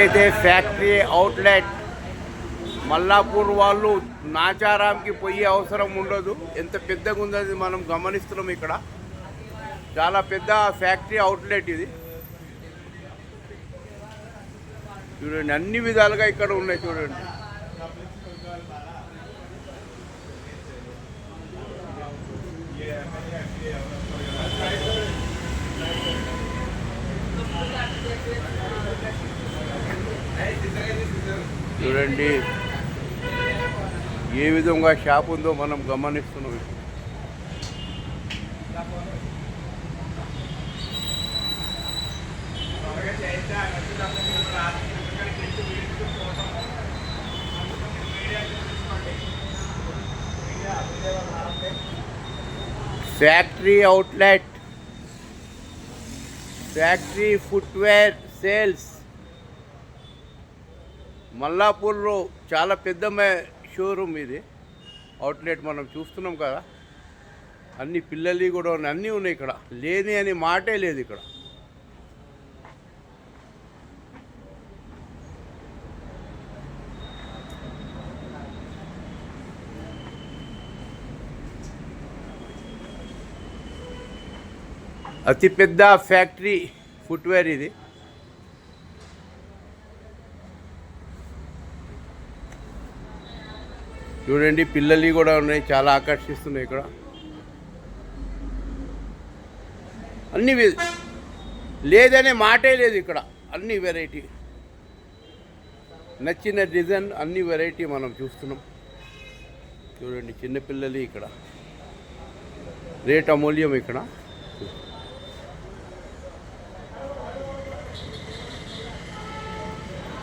అయితే factory outlet Mallapur వాళ్ళు నాచారాంకి పోయే అవసరం ఉండదు. ఎంత పెద్దగా ఉందని మనం గమనిస్తున్నాం ఇక్కడ. చాలా పెద్ద ఫ్యాక్టరీ అవుట్లెట్ ఇది. చూడండి అన్ని విధాలుగా ఇక్కడ ఉన్నాయి చూడండి. చూడండి. ఏ విధంగా షాప్ ఉందో మనం గమనిస్తున్నాం factory outlet. Factory footwear sales. మల్లాపూర్లో చాలా పెద్ద షోరూమ్ ఇది. అవుట్లెట్ మనం చూస్తున్నాం కదా. అన్ని పిల్లలు కూడా ఉన్నాయి. అన్నీ ఉన్నాయి ఇక్కడ. లేని అని మాటే లేదు ఇక్కడ. అతిపెద్ద ఫ్యాక్టరీ ఫుట్వేర్ ఇది. చూడండి పిల్లలు కూడా ఉన్నాయి చాలా ఆకర్షిస్తున్నాయి ఇక్కడ. అన్ని వి- లేదనే మాటే లేదు ఇక్కడ. అన్ని వెరైటీ. నచ్చిన డిజైన్ అన్ని వెరైటీ మనం చూస్తున్నాం. చూడండి చిన్నపిల్లలు ఇక్కడ. రేట్ అమూల్యం ఇక్కడ.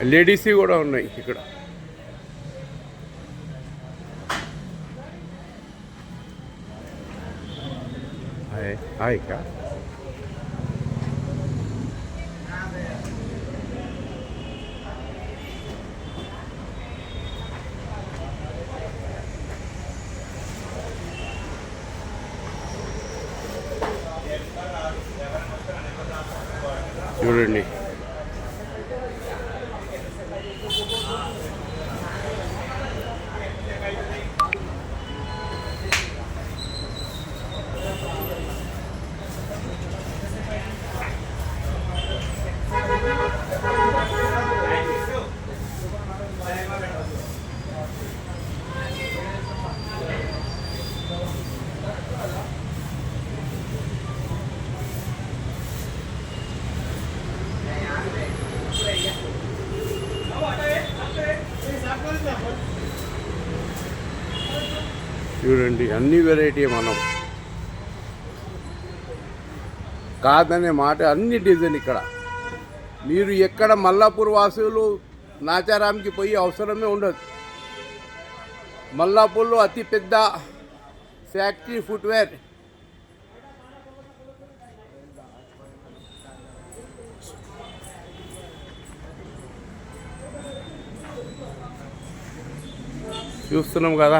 లేడీస్ కూడా ఉన్నాయి ఇక్కడ. హాయ్ హాయ్ కా చూడండి చూడండి అన్ని వెరైటీ మనం. కాదనే మాట అన్ని డిజైన్ ఇక్కడ. మీరు ఎక్కడ మల్లాపూర్ వాసులు నాచారాంకి పోయి అవసరమే ఉండదు. మల్లాపూర్లో అతి పెద్ద ఫ్యాక్టరీ ఫుట్వేర్ చూస్తున్నాం కదా.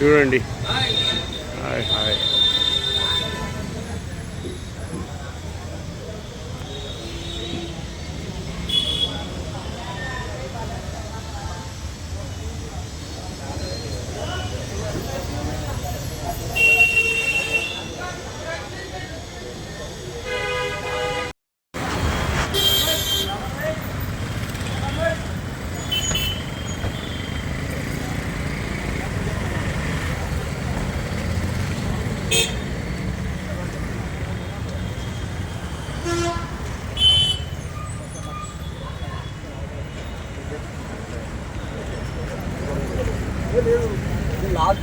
చూడండి చూడండి హాయ్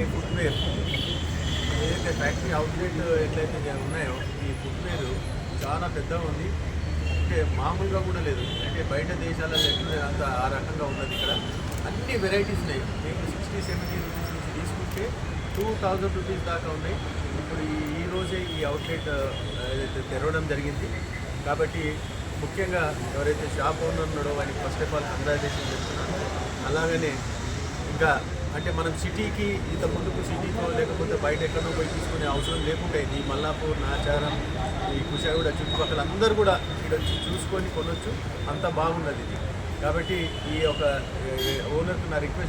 ఈ ఫుట్వేర్ ఏదైతే ఫ్యాక్టరీ అవుట్లెట్ ఎట్లయితే ఉన్నాయో ఈ ఫుట్వేర్ చాలా పెద్దగా ఉంది. అంటే మామూలుగా కూడా లేదు. అంటే బయట దేశాలలో ఎట్లా అంత ఆ రకంగా ఉన్నది ఇక్కడ. అన్ని వెరైటీస్ ఉన్నాయి. మీకు సిక్స్టీ సెవెంటీ రూపీస్ నుంచి తీసుకుంటే టూ థౌజండ్ రూపీస్ దాకా ఉన్నాయి. ఇప్పుడు ఈ ఈ రోజే ఈ అవుట్లెట్ ఏదైతే తెరవడం జరిగింది. కాబట్టి ముఖ్యంగా ఎవరైతే షాప్ ఓనర్ ఉన్నాడో వారికి ఫస్ట్ ఆఫ్ ఆల్ కంగ్రాచులేషన్ చెప్తున్నాను. అలాగనే ఇంకా అంటే మనం సిటీకి ఇంత ముందుకు సిటీకో లేకపోతే బయట ఎక్కడో పోయి తీసుకునే అవసరం లేకుండా ఈ మల్లాపూర్ నాచారం ఈ కుషాగూడ చుట్టుపక్కల అందరూ కూడా ఇక్కడ వచ్చి చూసుకొని కొనొచ్చు. అంత బాగున్నది ఇది. కాబట్టి ఈ యొక్క ఓనర్కి నా రిక్వెస్ట్